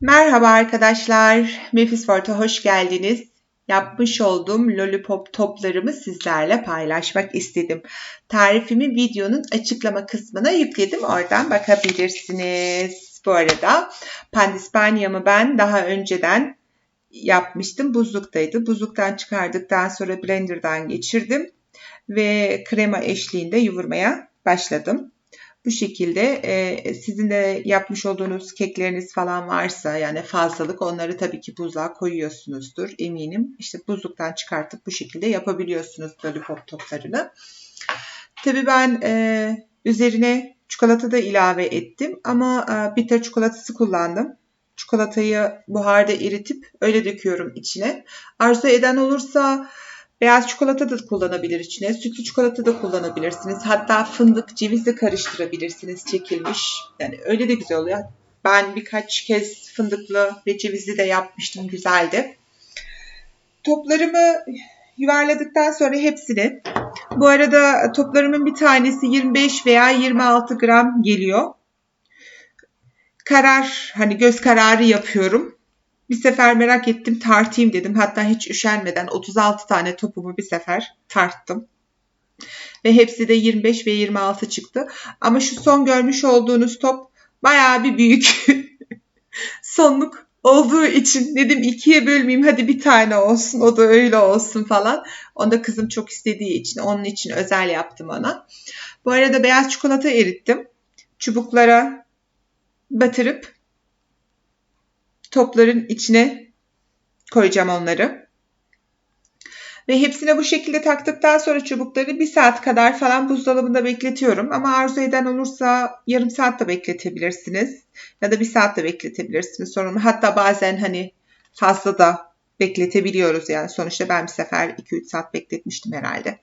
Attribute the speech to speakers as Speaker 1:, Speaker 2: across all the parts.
Speaker 1: Merhaba arkadaşlar, Memphis Fort'a hoş geldiniz. Yapmış olduğum lollipop toplarımı sizlerle paylaşmak istedim. Tarifimi videonun açıklama kısmına yükledim. Oradan bakabilirsiniz. Bu arada pandispanyamı ben daha önceden yapmıştım. Buzluktaydı. Buzluktan çıkardıktan sonra blenderdan geçirdim ve krema eşliğinde yoğurmaya başladım. Bu şekilde e, sizin de yapmış olduğunuz kekleriniz falan varsa yani fazlalık onları tabii ki buzluğa koyuyorsunuzdur eminim. İşte buzluktan çıkartıp bu şekilde yapabiliyorsunuz lollipop toplarını. Tabii ben e, üzerine çikolata da ilave ettim ama e, bitter çikolatası kullandım. Çikolatayı buharda eritip öyle döküyorum içine. Arzu eden olursa Beyaz çikolata da kullanabilir içine. Sütlü çikolata da kullanabilirsiniz. Hatta fındık, ceviz de karıştırabilirsiniz çekilmiş. Yani öyle de güzel oluyor. Ben birkaç kez fındıklı ve cevizli de yapmıştım. Güzeldi. Toplarımı yuvarladıktan sonra hepsini bu arada toplarımın bir tanesi 25 veya 26 gram geliyor. Karar hani göz kararı yapıyorum. Bir sefer merak ettim tartayım dedim. Hatta hiç üşenmeden 36 tane topumu bir sefer tarttım. Ve hepsi de 25 ve 26 çıktı. Ama şu son görmüş olduğunuz top bayağı bir büyük. Sonluk olduğu için dedim ikiye bölmeyeyim hadi bir tane olsun o da öyle olsun falan. Onu da kızım çok istediği için onun için özel yaptım ona. Bu arada beyaz çikolata erittim. Çubuklara batırıp topların içine koyacağım onları. Ve hepsine bu şekilde taktıktan sonra çubukları bir saat kadar falan buzdolabında bekletiyorum. Ama arzu eden olursa yarım saat de bekletebilirsiniz. Ya da bir saat de bekletebilirsiniz. Sonra hatta bazen hani fazla da bekletebiliyoruz yani. Sonuçta ben bir sefer 2-3 saat bekletmiştim herhalde.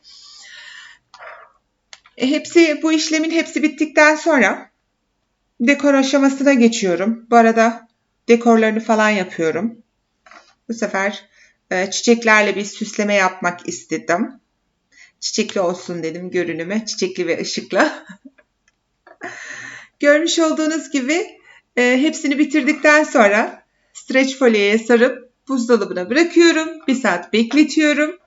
Speaker 1: E, hepsi bu işlemin hepsi bittikten sonra dekor aşamasına geçiyorum. Bu arada dekorlarını falan yapıyorum. Bu sefer e, çiçeklerle bir süsleme yapmak istedim. Çiçekli olsun dedim görünüme. Çiçekli ve ışıklı. Görmüş olduğunuz gibi e, hepsini bitirdikten sonra streç folyeye sarıp buzdolabına bırakıyorum. Bir saat bekletiyorum.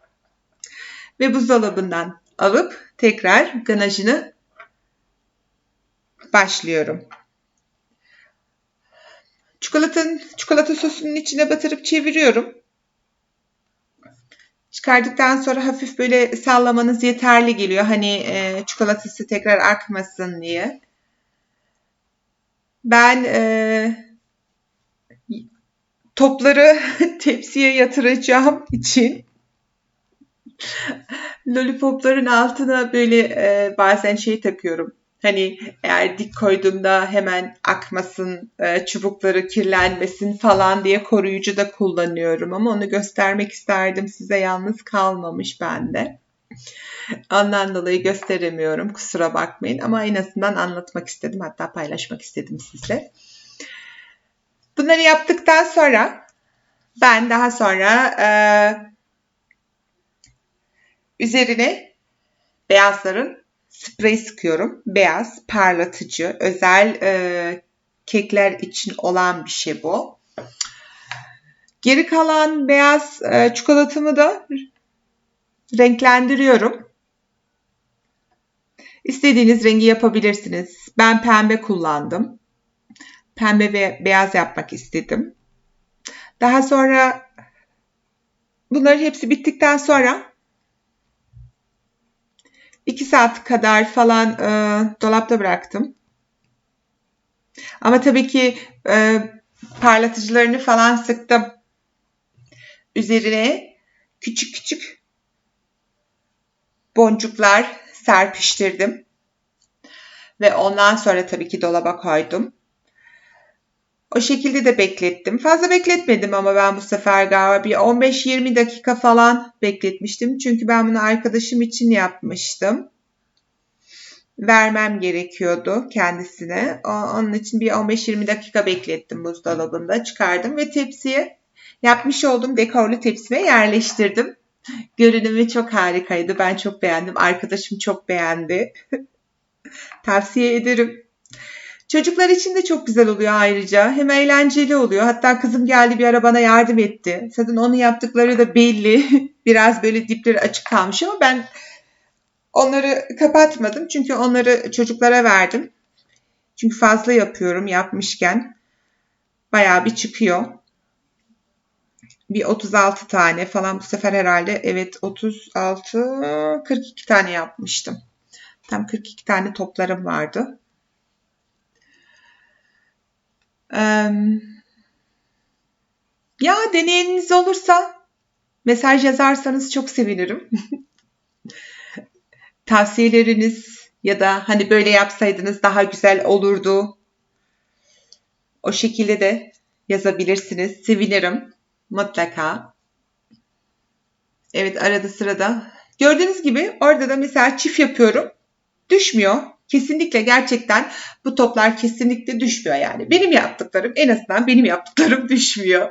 Speaker 1: Ve buzdolabından alıp tekrar ganajını başlıyorum. Çikolatanın, çikolata sosunun içine batırıp çeviriyorum. Çıkardıktan sonra hafif böyle sallamanız yeterli geliyor. Hani e, çikolatası tekrar akmasın diye. Ben e, topları tepsiye yatıracağım için lollipopların altına böyle e, bazen şey takıyorum. Hani eğer dik koyduğumda hemen akmasın, e, çubukları kirlenmesin falan diye koruyucu da kullanıyorum. Ama onu göstermek isterdim size yalnız kalmamış bende. Ondan dolayı gösteremiyorum. Kusura bakmayın. Ama en azından anlatmak istedim. Hatta paylaşmak istedim size. Bunları yaptıktan sonra ben daha sonra e, üzerine beyazların sprey sıkıyorum. Beyaz, parlatıcı, özel e, kekler için olan bir şey bu. Geri kalan beyaz e, çikolatamı da renklendiriyorum. İstediğiniz rengi yapabilirsiniz. Ben pembe kullandım. Pembe ve beyaz yapmak istedim. Daha sonra bunların hepsi bittikten sonra 2 saat kadar falan e, dolapta bıraktım. Ama tabii ki e, parlatıcılarını falan sıktım. Üzerine küçük küçük boncuklar serpiştirdim. Ve ondan sonra tabii ki dolaba koydum. O şekilde de beklettim. Fazla bekletmedim ama ben bu sefer galiba bir 15-20 dakika falan bekletmiştim. Çünkü ben bunu arkadaşım için yapmıştım. Vermem gerekiyordu kendisine. Onun için bir 15-20 dakika beklettim buzdolabında. Çıkardım ve tepsiye yapmış olduğum dekorlu tepsime yerleştirdim. Görünümü çok harikaydı. Ben çok beğendim. Arkadaşım çok beğendi. Tavsiye ederim. Çocuklar için de çok güzel oluyor ayrıca. Hem eğlenceli oluyor. Hatta kızım geldi bir ara bana yardım etti. Zaten onun yaptıkları da belli. Biraz böyle dipleri açık kalmış ama ben onları kapatmadım. Çünkü onları çocuklara verdim. Çünkü fazla yapıyorum yapmışken. Bayağı bir çıkıyor. Bir 36 tane falan bu sefer herhalde evet 36 42 tane yapmıştım. Tam 42 tane toplarım vardı. Ya deneyiniz olursa mesaj yazarsanız çok sevinirim. Tavsiyeleriniz ya da hani böyle yapsaydınız daha güzel olurdu. O şekilde de yazabilirsiniz. Sevinirim. Mutlaka. Evet arada sırada. Gördüğünüz gibi orada da mesela çift yapıyorum. Düşmüyor. Kesinlikle gerçekten bu toplar kesinlikle düşmüyor yani. Benim yaptıklarım en azından benim yaptıklarım düşmüyor.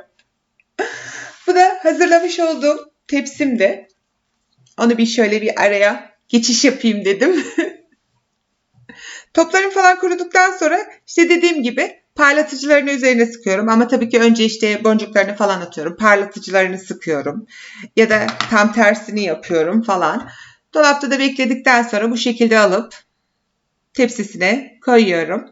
Speaker 1: bu da hazırlamış olduğum tepsimde. Onu bir şöyle bir araya geçiş yapayım dedim. Toplarım falan kuruduktan sonra işte dediğim gibi parlatıcılarını üzerine sıkıyorum. Ama tabii ki önce işte boncuklarını falan atıyorum. Parlatıcılarını sıkıyorum. Ya da tam tersini yapıyorum falan. Dolapta da bekledikten sonra bu şekilde alıp tepsisine koyuyorum.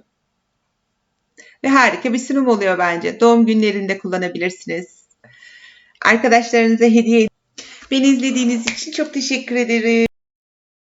Speaker 1: Ve harika bir sunum oluyor bence. Doğum günlerinde kullanabilirsiniz. Arkadaşlarınıza hediye Beni izlediğiniz için çok teşekkür ederim.